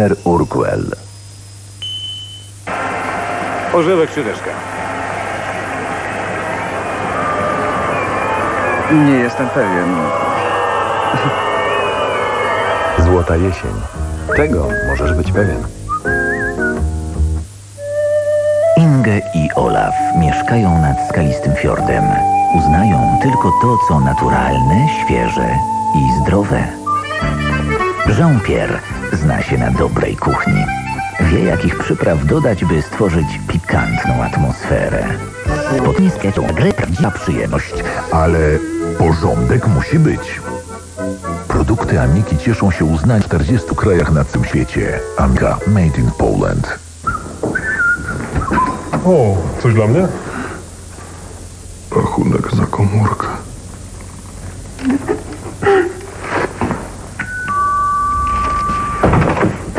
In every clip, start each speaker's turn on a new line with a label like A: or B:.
A: Trener Urquell.
B: Orzewek czy?
C: Nie jestem pewien.
A: Złota jesień. Tego możesz być pewien.
D: Inge i Olaf mieszkają nad skalistym fiordem. Uznają tylko to, co naturalne, świeże i zdrowe. Jean-Pierre zna się na dobrej kuchni. Wie, jakich przypraw dodać, by stworzyć pikantną atmosferę. Z piecią grę prawdziwa przyjemność.
E: Ale porządek musi być. Produkty Amiki cieszą się uznaniem w 40 krajach na całym świecie. Amika Made in Poland.
F: O, coś dla mnie?
E: Rachunek za komórkę.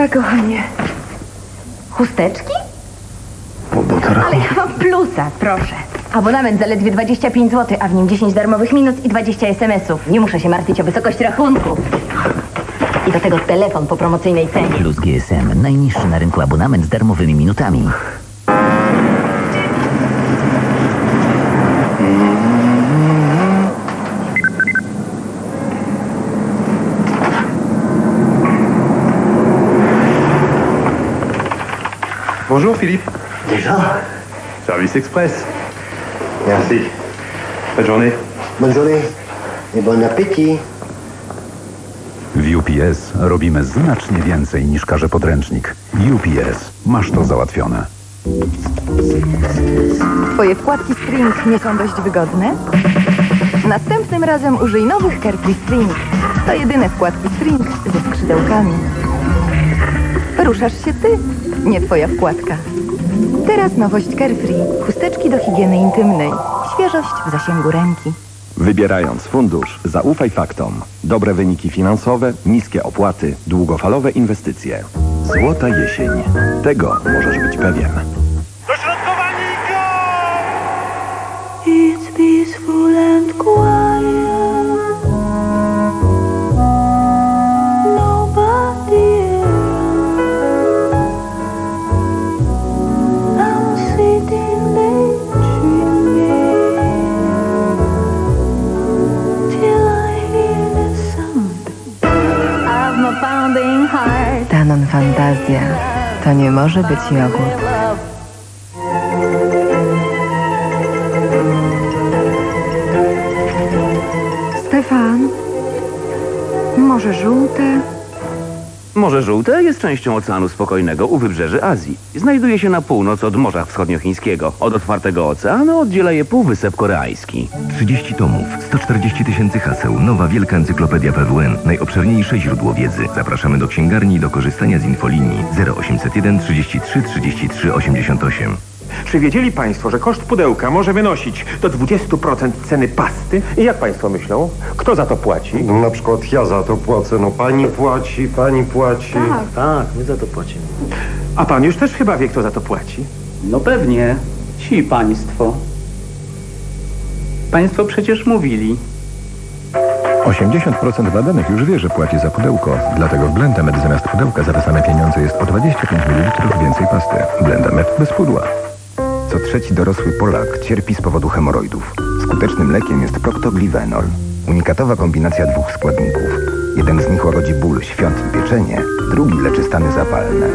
G: Tak, kochanie. Chusteczki? Ale ja mam plusa, proszę. Abonament zaledwie 25 zł, a w nim 10 darmowych minut i 20 SMS-ów. Nie muszę się martwić o wysokość rachunku. I do tego telefon po promocyjnej cenie.
D: Plus GSM, najniższy na rynku abonament z darmowymi minutami.
B: Bonjour Philippe.
H: Déjà
B: Service Express.
H: Merci.
B: Bonne journée.
H: Bonne journée et bon appétit.
I: W UPS robimy znacznie więcej niż każe podręcznik. UPS. Masz to załatwione.
G: Twoje wkładki string nie są dość wygodne? Następnym razem użyj nowych Carefree String. To jedyne wkładki string ze skrzydełkami. Ruszasz się ty, nie twoja wkładka. Teraz nowość Carefree. Chusteczki do higieny intymnej. Świeżość w zasięgu ręki.
J: Wybierając fundusz, zaufaj faktom. Dobre wyniki finansowe, niskie opłaty, długofalowe inwestycje. Złota jesień. Tego możesz być pewien.
B: Dośrodkowani go!
K: It's peaceful and quiet.
G: Danon Fantazja. To nie może być jogurt. Stefan, może żółte?
L: Morze Żółte jest częścią Oceanu Spokojnego u wybrzeży Azji. Znajduje się na północ od Morza Wschodniochińskiego. Od otwartego oceanu oddziela je Półwysep Koreański.
M: 30 tomów, 140 tysięcy haseł, nowa wielka encyklopedia PWN, najobszerniejsze źródło wiedzy. Zapraszamy do księgarni i do korzystania z infolinii 0801 33 33 88.
B: Czy wiedzieli Państwo, że koszt pudełka może wynosić do 20% ceny pasty? I jak Państwo myślą, kto za to płaci?
H: No na przykład ja za to płacę, no pani płaci, pani płaci.
C: Tak, my za to płacimy.
B: A Pan już też chyba wie, kto za to płaci.
C: No pewnie. Ci państwo. Państwo przecież mówili.
E: 80% badanych już wie, że płaci za pudełko. Dlatego w Blendamed zamiast pudełka za te same pieniądze jest o 25 ml więcej pasty. Blendamed bez pudła.
J: Co trzeci dorosły Polak cierpi z powodu hemoroidów. Skutecznym lekiem jest proctoglivenol. Unikatowa kombinacja dwóch składników. Jeden z nich łagodzi ból, świąt i pieczenie, drugi leczy stany zapalne.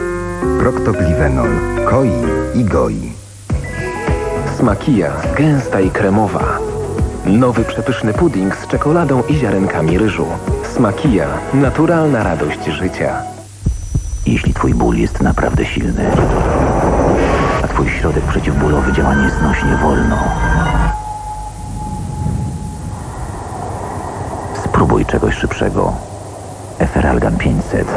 J: Proctoglivenol koi i goi.
A: Smakija, gęsta i kremowa. Nowy przepyszny pudding z czekoladą i ziarenkami ryżu. Smakija, naturalna radość życia.
D: Jeśli twój ból jest naprawdę silny, twój środek przeciwbólowy działa nieznośnie wolno, spróbuj czegoś szybszego. Eferalgan 500.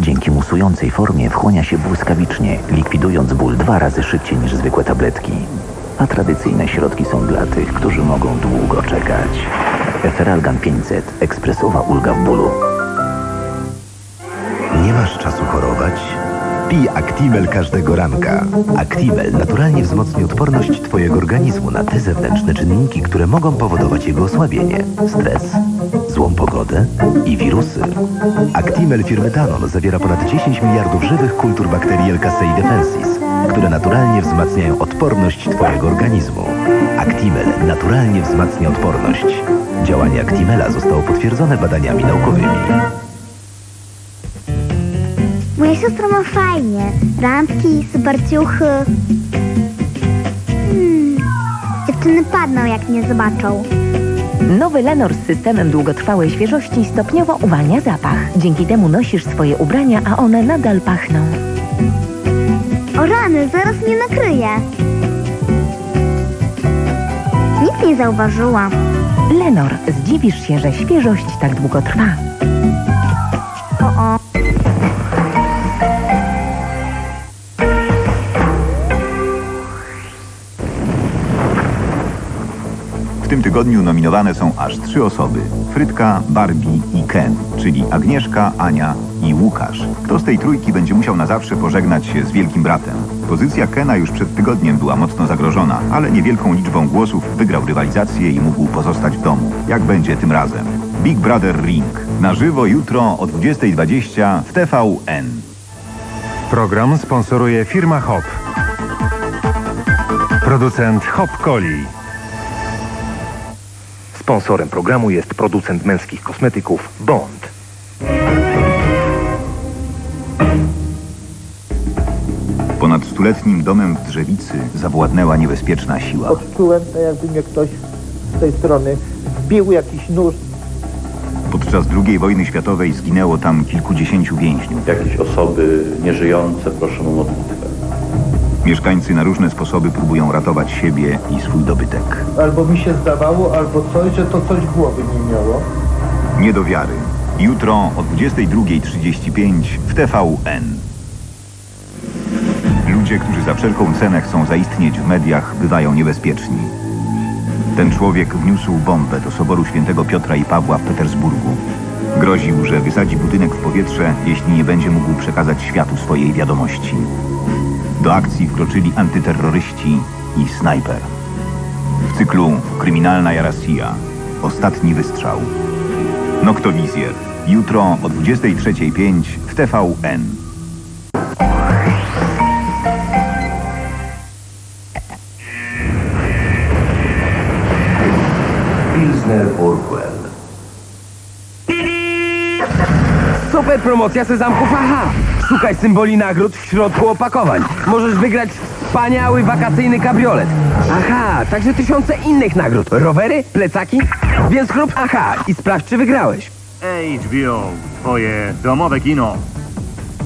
D: Dzięki musującej formie wchłania się błyskawicznie, likwidując ból dwa razy szybciej niż zwykłe tabletki. A tradycyjne środki są dla tych, którzy mogą długo czekać. Eferalgan 500. Ekspresowa ulga w bólu.
M: Nie masz czasu chorować? Pij Actimel każdego ranka. Actimel naturalnie wzmocni odporność Twojego organizmu na te zewnętrzne czynniki, które mogą powodować jego osłabienie. Stres, złą pogodę i wirusy. Actimel firmy Danone zawiera ponad 10 miliardów żywych kultur bakterii Elkasei defensis, które naturalnie wzmacniają odporność Twojego organizmu. Actimel naturalnie wzmacnia odporność. Działanie Actimela zostało potwierdzone badaniami naukowymi.
N: Moja siostra ma fajnie. Randki, super ciuchy. Hmm. Dziewczyny padną, jak mnie zobaczą.
K: Nowy Lenor z systemem długotrwałej świeżości stopniowo uwalnia zapach. Dzięki temu nosisz swoje ubrania, a one nadal pachną.
N: O rany, zaraz mnie nakryje. Nic nie zauważyłam.
K: Lenor, zdziwisz się, że świeżość tak długo trwa.
O: Tym tygodniu nominowane są aż trzy osoby. Frytka, Barbie i Ken, czyli Agnieszka, Ania i Łukasz. Kto z tej trójki będzie musiał na zawsze pożegnać się z wielkim bratem? Pozycja Kena już przed tygodniem była mocno zagrożona, ale niewielką liczbą głosów wygrał rywalizację i mógł pozostać w domu. Jak będzie tym razem? Big Brother Ring. Na żywo jutro o 20.20 w TVN.
P: Program sponsoruje firma Hop. Producent Hop Coli.
Q: Sponsorem programu jest producent męskich kosmetyków Bond.
O: Ponad stuletnim domem w Drzewicy zawładnęła niebezpieczna siła.
H: Odczułem, jakby mnie ktoś z tej strony wbił jakiś nóż.
O: Podczas II wojny światowej zginęło tam kilkudziesięciu więźniów.
R: Jakieś osoby nieżyjące proszę o modlitwę.
O: Mieszkańcy na różne sposoby próbują ratować siebie i swój dobytek.
H: Albo mi się zdawało, albo coś, że to coś głowy nie miało.
O: Nie do wiary. Jutro o 22.35 w TVN. Ludzie, którzy za wszelką cenę chcą zaistnieć w mediach, bywają niebezpieczni. Ten człowiek wniósł bombę do Soboru Świętego Piotra i Pawła w Petersburgu. Groził, że wysadzi budynek w powietrze, jeśli nie będzie mógł przekazać światu swojej wiadomości. Do akcji wkroczyli antyterroryści i snajper. W cyklu Kryminalna Jarasija. Ostatni wystrzał. Noktowizjer. Jutro o 23.05 w TVN.
S: Pilsner Urquell.
A: Super promocja sezamków AHA. Szukaj symboli nagród w środku opakowań. Możesz wygrać wspaniały wakacyjny kabriolet. Aha, także tysiące innych nagród. Rowery, plecaki. Więc klub AHA i sprawdź, czy wygrałeś.
T: HBO, twoje domowe kino.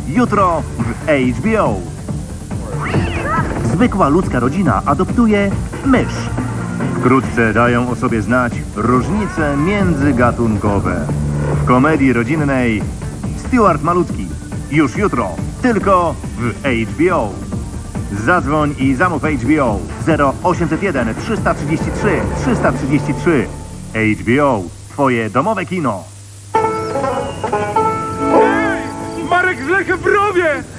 T: Jutro w HBO. Zwykła ludzka rodzina adoptuje mysz. Wkrótce dają o sobie znać różnice międzygatunkowe. W komedii rodzinnej Stuart Malutki. Już jutro, tylko w HBO. Zadzwoń i zamów HBO 0801 333 333. HBO, twoje domowe kino.
P: Marek w rowie!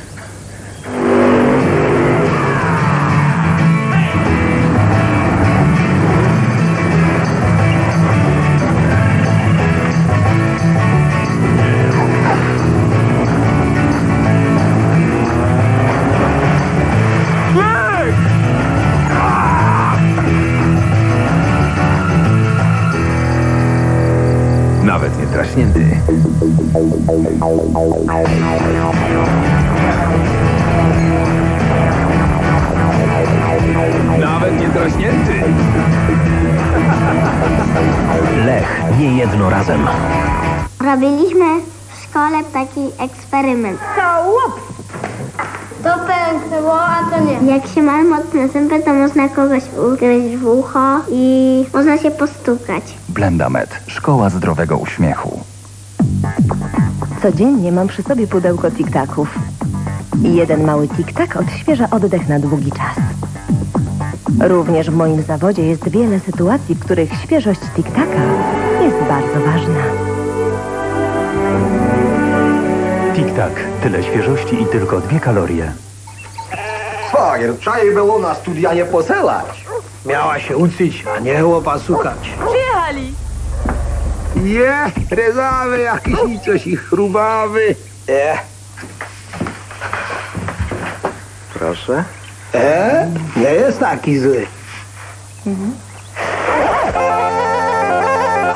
Q: Nawet nie draśnięty.
A: Nawet nie draśnięty.
M: Lech nie jedno razem.
N: Robiliśmy w szkole taki eksperyment. To łup! To pęknęło, a to nie. Jak się ma mocne zęby, to można kogoś ugryźć w ucho i można się postukać.
Q: Blendamet. Szkoła zdrowego uśmiechu.
K: Codziennie mam przy sobie pudełko tiktaków. I jeden mały tiktak odświeża oddech na długi czas. Również w moim zawodzie jest wiele sytuacji, w których świeżość tiktaka jest bardzo ważna.
I: Tik-tak. Tyle świeżości i tylko dwie kalorie.
H: Szwagier, trzeba jej było na studia nie posyłać. Miała się uczyć, a nie chłopa szukać.
U: Przyjechali.
A: Je, rezawy jakiś i coś i chrubawy. E. Proszę.
L: E? Nie jest taki zły.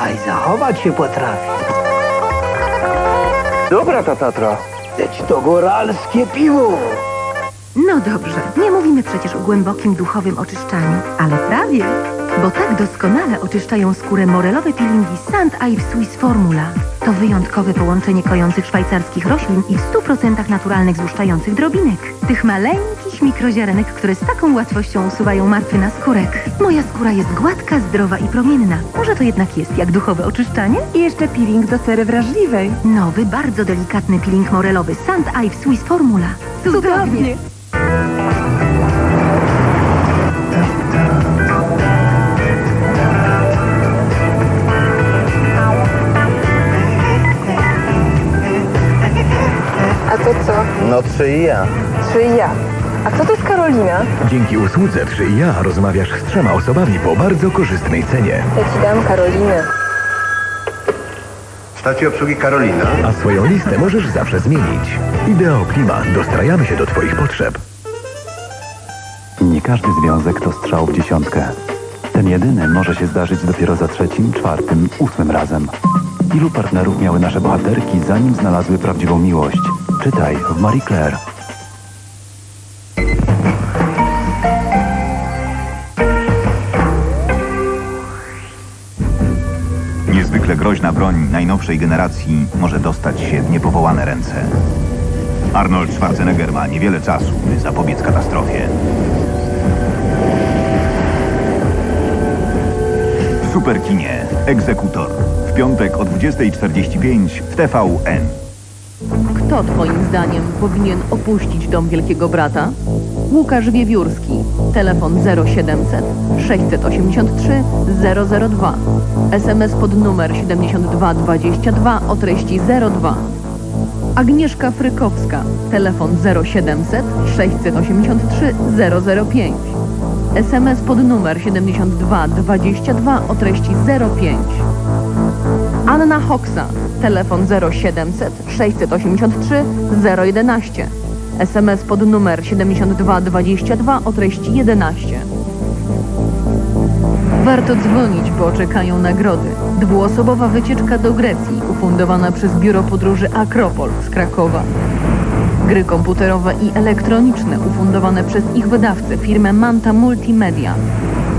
L: A i zachować się potrafi.
A: Dobra ta Tatra.
L: Leć to góralskie piwo.
V: No dobrze, nie mówimy przecież o głębokim duchowym oczyszczaniu, ale prawie, bo tak doskonale oczyszczają skórę morelowe peelingi Sand Eye Swiss Formula. To wyjątkowe połączenie kojących szwajcarskich roślin i w 100% naturalnych złuszczających drobinek. Tych maleńkich mikroziarenek, które z taką łatwością usuwają martwy naskórek. Moja skóra jest gładka, zdrowa i promienna. Może to jednak jest jak duchowe oczyszczanie? I jeszcze peeling do cery wrażliwej. Nowy, bardzo delikatny peeling morelowy Sand Eye Swiss Formula. Cudownie!
W: A 3 i
C: ja. Trzy i ja.
W: A kto to jest Karolina?
E: Dzięki usłudze Trzy i Ja, rozmawiasz z trzema osobami po bardzo korzystnej cenie.
W: Ja ci dam Karolinę.
E: Stacji obsługi Karolina. A swoją listę możesz zawsze zmienić. Ideo Klima. Dostrajamy się do Twoich potrzeb.
I: Nie każdy związek to strzał w dziesiątkę. Ten jedyny może się zdarzyć dopiero za trzecim, czwartym, ósmym razem. Ilu partnerów miały nasze bohaterki, zanim znalazły prawdziwą miłość? Czytaj w Marie Claire.
O: Niezwykle groźna broń najnowszej generacji może dostać się w niepowołane ręce. Arnold Schwarzenegger ma niewiele czasu, by zapobiec katastrofie. W Superkinie Egzekutor. W piątek o 20.45 w TVN.
X: Kto twoim zdaniem powinien opuścić dom Wielkiego Brata? Łukasz Wiewiórski. Telefon 0700 683 002. SMS pod numer 7222 o treści 02. Agnieszka Frykowska. Telefon 0700 683 005. SMS pod numer 7222 o treści 05. Anna Hoxha. Telefon 0700 683 011. SMS pod numer 7222 o treści 11. Warto dzwonić, bo czekają nagrody. Dwuosobowa wycieczka do Grecji, ufundowana przez Biuro Podróży Akropol z Krakowa. Gry komputerowe i elektroniczne, ufundowane przez ich wydawcę, firmę Manta Multimedia.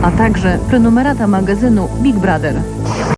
X: A także prenumerata magazynu Big Brother.